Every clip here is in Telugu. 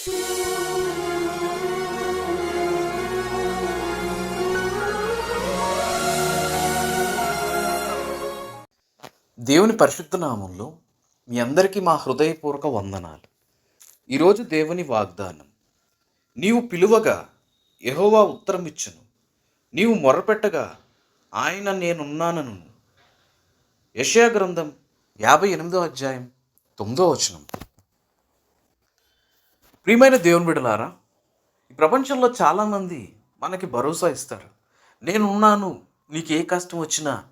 దేవుని పరిశుద్ధ నామంలో మీ అందరికీ మా హృదయపూర్వక వందనాలు. ఈరోజు దేవుని వాగ్దానం నీవు పిలువగా యహోవా ఉత్తరం ఇచ్చును నీవు మొరపెట్టగా ఆయన నేనున్నానను. యశయా గ్రంథం యాభై ఎనిమిదో అధ్యాయం తొమ్మిదో వచనం. ప్రియమైన దేవుని బిడలారా ఈ ప్రపంచంలో చాలామంది మనకి భరోసా ఇస్తారు. నేనున్నాను నీకు ఏ కష్టం వచ్చినా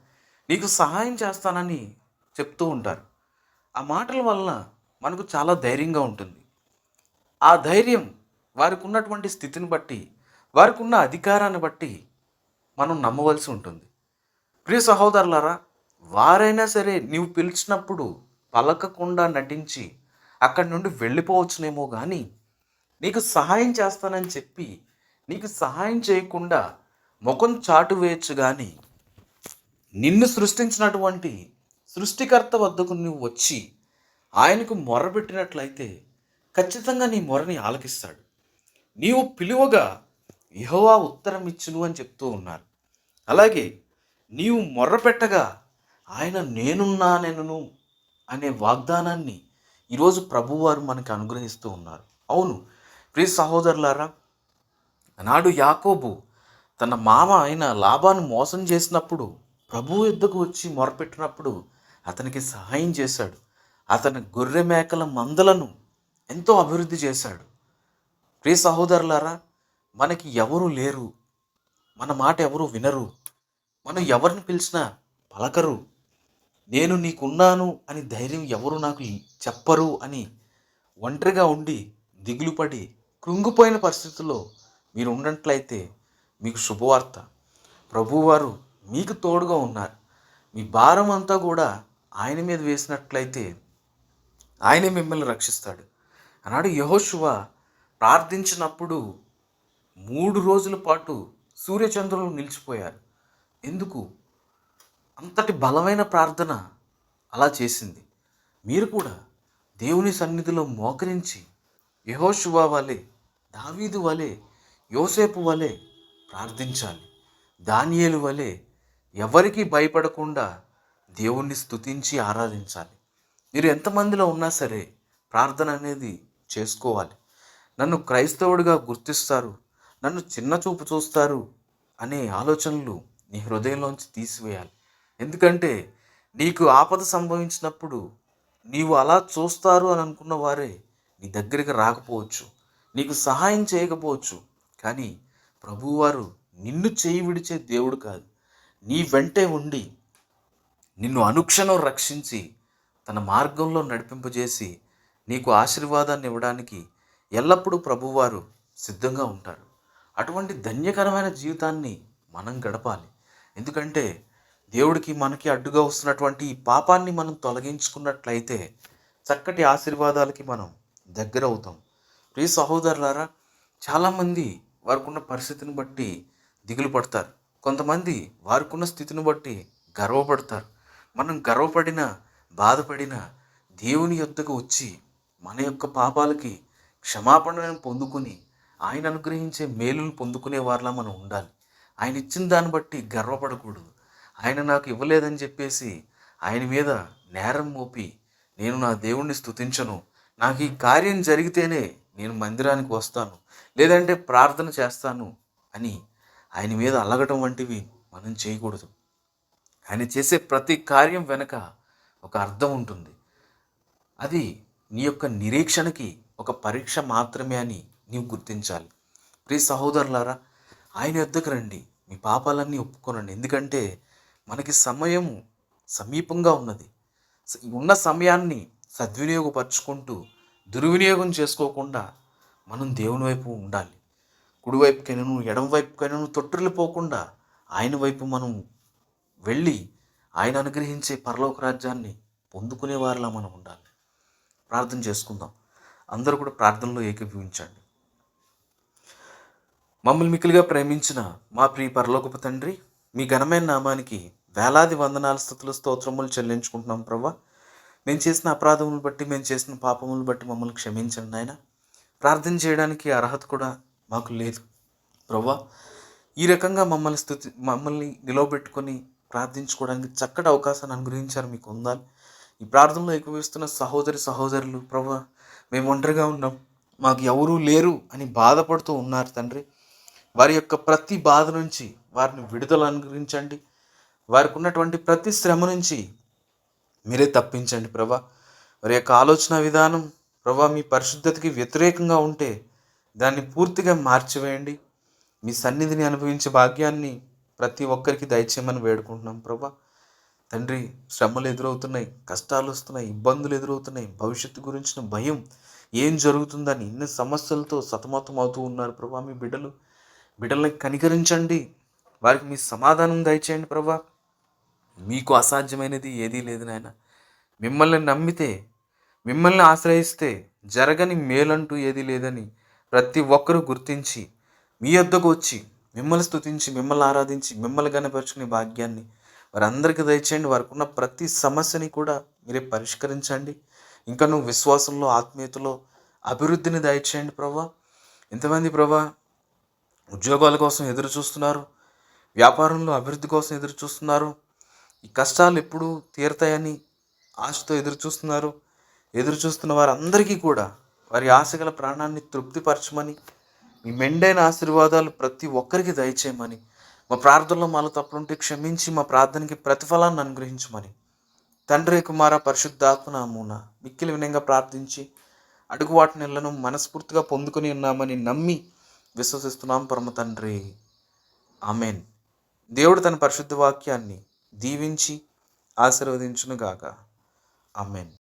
నీకు సహాయం చేస్తానని చెప్తూ ఉంటారు. ఆ మాటల వలన మనకు చాలా ధైర్యంగా ఉంటుంది. ఆ ధైర్యం వారికి ఉన్నటువంటి స్థితిని బట్టి వారికి ఉన్న అధికారాన్ని బట్టి మనం నమ్మవలసి ఉంటుంది. ప్రియ సహోదరులారా వారైనా సరే నీవు పిలిచినప్పుడు పలకకుండా నటించి అక్కడి నుండి వెళ్ళిపోవచ్చునేమో కానీ నీకు సహాయం చేస్తానని చెప్పి నీకు సహాయం చేయకుండా ముఖం చాటు వేయచ్చు కానీ నిన్ను సృష్టించినటువంటి సృష్టికర్త వద్దకు నువ్వు వచ్చి ఆయనకు మొరబెట్టినట్లయితే ఖచ్చితంగా నీ మొరని ఆలకిస్తాడు. నీవు పిలువగా యహోవా ఉత్తరం ఇచ్చును అని చెప్తూ ఉన్నారు. అలాగే నీవు మొర్రపెట్టగా ఆయన నేనున్నానెను అనే వాగ్దానాన్ని ఈరోజు ప్రభువారు మనకు అనుగ్రహిస్తూ ఉన్నారు. అవును ప్రియ సహోదరులారా నాడు యాకోబు తన మామ అయిన లాభాన్ని మోసం చేసినప్పుడు ప్రభు యుద్ధకు వచ్చి మొరపెట్టినప్పుడు అతనికి సహాయం చేశాడు. అతని గొర్రె మేకల మందలను ఎంతో అభివృద్ధి చేశాడు. ప్రియ సహోదరులారా మనకి ఎవరు లేరు మన మాట ఎవరు వినరు మనం ఎవరిని పిలిచినా పలకరు. నేను నీకున్నాను అని ధైర్యం ఎవరు నాకు చెప్పరు అని ఒంటరిగా ఉండి దిగులుపడి కృంగిపోయిన పరిస్థితుల్లో మీరు ఉన్నట్లయితే మీకు శుభవార్త. ప్రభువారు మీకు తోడుగా ఉన్నారు. మీ భారం అంతా కూడా ఆయన మీద వేసినట్లయితే ఆయన మిమ్మల్ని రక్షిస్తాడు. ఆనాడు యహోశువ ప్రార్థించినప్పుడు మూడు రోజుల పాటు సూర్యచంద్రులు నిలిచిపోయారు. ఎందుకు? అంతటి బలమైన ప్రార్థన అలా చేసింది. మీరు కూడా దేవుని సన్నిధిలో మోకరించి యహోశువ వలె దావీదు వలె యోసేపు వలె ప్రార్థించాలి. దానియేలు వలె ఎవరికీ భయపడకుండా దేవుణ్ణి స్తుతించి ఆరాధించాలి. మీరు ఎంతమందిలో ఉన్నా సరే ప్రార్థన అనేది చేసుకోవాలి. నన్ను క్రైస్తవుడిగా గుర్తిస్తారు నన్ను చిన్న చూపు చూస్తారు అనే ఆలోచనలు నీ హృదయంలోంచి తీసివేయాలి. ఎందుకంటే నీకు ఆపద సంభవించినప్పుడు నీవు అలా చూస్తారు అని అనుకున్న వారే నీ దగ్గరికి రాకపోవచ్చు. నీకు సహాయం చేయకపోవచ్చు. కానీ ప్రభువారు నిన్ను చేయి విడిచే దేవుడు కాదు. నీ వెంటే ఉండి నిన్ను అనుక్షణం రక్షించి తన మార్గంలో నడిపింపజేసి నీకు ఆశీర్వాదాన్ని ఇవ్వడానికి ఎల్లప్పుడూ ప్రభువారు సిద్ధంగా ఉంటారు. అటువంటి ధన్యకరమైన జీవితాన్ని మనం గడపాలి. ఎందుకంటే దేవుడికి మనకి అడ్డుగా వస్తున్నటువంటి ఈ పాపాన్ని మనం తొలగించుకున్నట్లయితే చక్కటి ఆశీర్వాదాలకి మనం దగ్గర అవుతాం ప్రియ సహోదరులారా చాలామంది వారికి ఉన్న పరిస్థితిని బట్టి దిగులు పడతారు. కొంతమంది వారికున్న స్థితిని బట్టి గర్వపడతారు. మనం గర్వపడిన బాధపడిన దేవుని యొద్దకు వచ్చి మన యొక్క పాపాలకి క్షమాపణను పొందుకుని ఆయన అనుగ్రహించే మేలును పొందుకునే వారిలా మనం ఉండాలి. ఆయన ఇచ్చిన దాన్ని బట్టి గర్వపడకూడదు. ఆయన నాకు ఇవ్వలేదని చెప్పేసి ఆయన మీద నేరం మోపి నేను నా దేవుణ్ణి స్తుతించను. నాకు ఈ కార్యం జరిగితేనే నేను మందిరానికి వస్తాను లేదంటే ప్రార్థన చేస్తాను అని ఆయన మీద అలగటం వంటివి మనం చేయకూడదు. ఆయన చేసే ప్రతి కార్యం వెనక ఒక అర్థం ఉంటుంది. అది నీ యొక్క నిరీక్షణకి ఒక పరీక్ష మాత్రమే అని నీవు గుర్తించాలి. ప్రియ సహోదరులారా ఆయన యొద్దకు రండి. మీ పాపాలన్నీ ఒప్పుకోనండి. ఎందుకంటే మనకి సమయం సమీపంగా ఉన్నది. ఉన్న సమయాన్ని సద్వినియోగపరుచుకుంటూ దుర్వినియోగం చేసుకోకుండా మనం దేవుని వైపు ఉండాలి. కుడివైపుకైనాను ఎడమవైపుకైనాను వైపుకైనను పోకుండా ఆయన వైపు మనం వెళ్ళి ఆయన అనుగ్రహించే పరలోక రాజ్యాన్ని పొందుకునే వారిలా మనం ఉండాలి. ప్రార్థన చేసుకుందాం. అందరూ కూడా ప్రార్థనలో ఏకీభవించండి. మమ్మల్ని మిక్కిలిగా ప్రేమించిన మా ప్రియ పరలోకపు తండ్రి మీ ఘనమైన నామానికి వేలాది వందనాల స్థుతులు స్తోత్రములు చెల్లించుకుంటున్నాం ప్రభా. మేము చేసిన అపరాధములు బట్టి మేము చేసిన పాపములు బట్టి మమ్మల్ని క్షమించండి నాయన. ప్రార్థన చేయడానికి అర్హత కూడా మాకు లేదు. ప్రభా ఈ రకంగా మమ్మల్ని స్థుతి మమ్మల్ని నిలవబెట్టుకొని ప్రార్థించుకోవడానికి చక్కటి అవకాశాన్ని అనుగ్రహించారు మీకు ఉండాలి. ఈ ప్రార్థనలో ఎక్కువిస్తున్న సహోదరి సహోదరులు ప్రభా మేము ఒంటరిగా ఉన్నాం. మాకు ఎవరూ లేరు అని బాధపడుతూ ఉన్నారు తండ్రి. వారి యొక్క ప్రతి బాధ నుంచి వారిని విడుదల అనుగ్రహించండి. వారికి ఉన్నటువంటి ప్రతి శ్రమ నుంచి మీరే తప్పించండి ప్రభా. వారి యొక్క ఆలోచన విధానం ప్రభా మీ పరిశుద్ధతకి వ్యతిరేకంగా ఉంటే దాన్ని పూర్తిగా మార్చివేయండి. మీ సన్నిధిని అనుభవించే భాగ్యాన్ని ప్రతి ఒక్కరికి దయచేయమని వేడుకుంటున్నాం ప్రభా. తండ్రి శ్రమలు ఎదురవుతున్నాయి కష్టాలు వస్తున్నాయి ఇబ్బందులు ఎదురవుతున్నాయి భవిష్యత్తు గురించిన భయం ఏం జరుగుతుందని ఇన్ని సమస్యలతో సతమతం అవుతూ ఉన్నారు ప్రభా మీ బిడ్డలు. బిడ్డల్ని కనికరించండి. వారికి మీ సమాధానం దయచేయండి ప్రభా. మీకు అసాధ్యమైనది ఏదీ లేదు నాయన. మిమ్మల్ని నమ్మితే మిమ్మల్ని ఆశ్రయిస్తే జరగని మేలంటూ ఏదీ లేదని ప్రతి ఒక్కరూ గుర్తించి మీ వద్దకు వచ్చి మిమ్మల్ని స్తుతించి మిమ్మల్ని ఆరాధించి మిమ్మల్ని కనపరుచుకునే భాగ్యాన్ని వారందరికీ దయచేయండి. వారికి ఉన్న ప్రతి సమస్యని కూడా మీరే పరిష్కరించండి. ఇంకా నువ్వు విశ్వాసంలో ఆత్మీయతలో అభివృద్ధిని దయచేయండి ప్రభా. ఎంతమంది ప్రభా ఉద్యోగాల కోసం ఎదురు చూస్తున్నారు వ్యాపారంలో అభివృద్ధి కోసం ఎదురు చూస్తున్నారు ఈ కష్టాలు ఎప్పుడు తీరతాయని ఆశతో ఎదురు చూస్తున్నారు ఎదురు చూస్తున్న వారందరికీ కూడా వారి ఆశగల ప్రాణాన్ని తృప్తిపరచమని మీ మెండైన ఆశీర్వాదాలు ప్రతి ఒక్కరికి దయచేయమని మా ప్రార్థనలో మాలో తప్పులుంటే క్షమించి మా ప్రార్థనకి ప్రతిఫలాన్ని అనుగ్రహించమని. తండ్రి కుమార పరిశుద్ధాత్మనామూన మిక్కిలి వినయంగా ప్రార్థించి అడుగు వాటి నెలను మనస్ఫూర్తిగా పొందుకొని ఉన్నామని నమ్మి విశ్వసిస్తున్నాం పరమ తండ్రి. ఆమెన్. దేవుడు తన పరిశుద్ధ వాక్యాన్ని దీవించి ఆశీర్వదించునుగాక. ఆమెన్.